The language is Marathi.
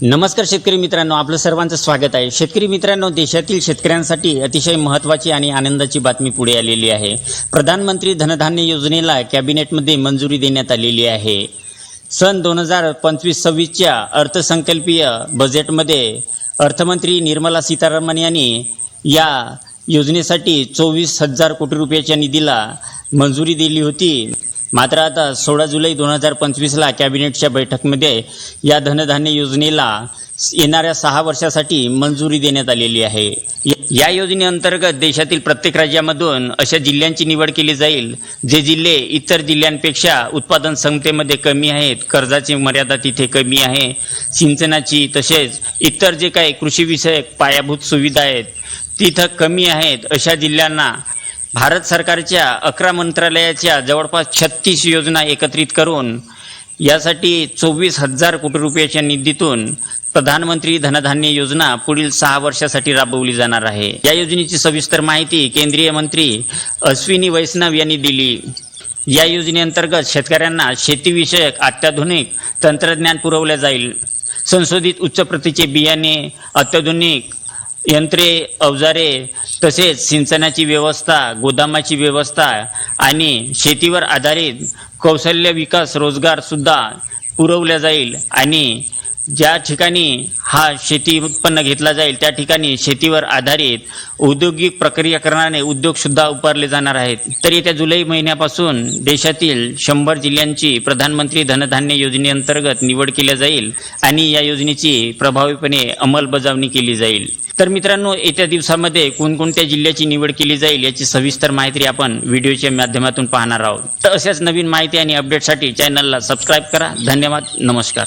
नमस्कार शेतकरी मित्रांनो आपलं सर्वांचं स्वागत आहे. शेतकरी मित्रांनो देशातील शेतकऱ्यांसाठी अतिशय महत्त्वाची आणि आनंदाची बातमी पुढे आलेली आहे. प्रधानमंत्री धनधान्य योजनेला कॅबिनेटमध्ये मंजुरी देण्यात आलेली आहे. सन दोन हजार पंचवीस सव्वीसच्या अर्थसंकल्पीय बजेटमध्ये अर्थमंत्री निर्मला सीतारामन यांनी या योजनेसाठी चोवीस हजार कोटी रुपयाच्या निधीला मंजुरी दिली होती. मात्र आता सोळा जुलै दोन हजार पंचवीसला कॅबिनेटच्या बैठकमध्ये या धनधान्य योजनेला येणाऱ्या सहा वर्षासाठी मंजुरी देण्यात आलेली आहे. या- या योजनेअंतर्गत देशातील प्रत्येक राज्यामधून अशा जिल्ह्यांची निवड केली जाईल जे जिल्हे इतर जिल्ह्यांपेक्षा उत्पादन क्षमतेमध्ये कमी आहेत कर्जाची मर्यादा तिथे कमी आहे सिंचनाची तसेच इतर जे काही कृषीविषयक पायाभूत सुविधा आहेत तिथं कमी आहेत अशा जिल्ह्यांना भारत सरकारच्या अकरा मंत्रालयाच्या जवळपास छत्तीस योजना एकत्रित करून यासाठी चोवीस हजार कोटी रुपयाच्या निधीतून प्रधानमंत्री धनधान्य योजना पुढील सहा वर्षासाठी राबवली जाणार आहे. या योजनेची सविस्तर माहिती केंद्रीय मंत्री अश्विनी वैष्णव यांनी दिली. या योजनेअंतर्गत शेतकऱ्यांना शेतीविषयक अत्याधुनिक तंत्रज्ञान पुरवले जाईल. संशोधित उच्च प्रतीचे बियाणे अत्याधुनिक यंत्रे अवजारे तसेच सिंचनाची व्यवस्था गोदामाची व्यवस्था आणि शेतीवर आधारित कौशल्य विकास रोजगारसुद्धा पुरवल्या जाईल आणि ज्या ठिकाणी हा शेती उत्पन्न घेतला जाईल त्या ठिकाणी शेतीवर आधारित औद्योगिक प्रक्रियाकरणाने उद्योगसुद्धा उभारले जाणार आहेत. तर येत्या जुलै महिन्यापासून देशातील शंभर जिल्ह्यांची प्रधानमंत्री धनधान्य योजनेअंतर्गत निवड केली जाईल आणि या योजनेची प्रभावीपणे अंमलबजावणी केली जाईल. तर मित्रांनो येत्या दिवसामध्ये कोणकोणत्या जिल्ह्याची निवड केली जाईल याची सविस्तर माहिती आपण व्हिडिओच्या माध्यमातून पाहणार आहोत. तर अशाच नवीन माहिती आणि अपडेटसाठी चॅनलला सबस्क्राईब करा. धन्यवाद. नमस्कार.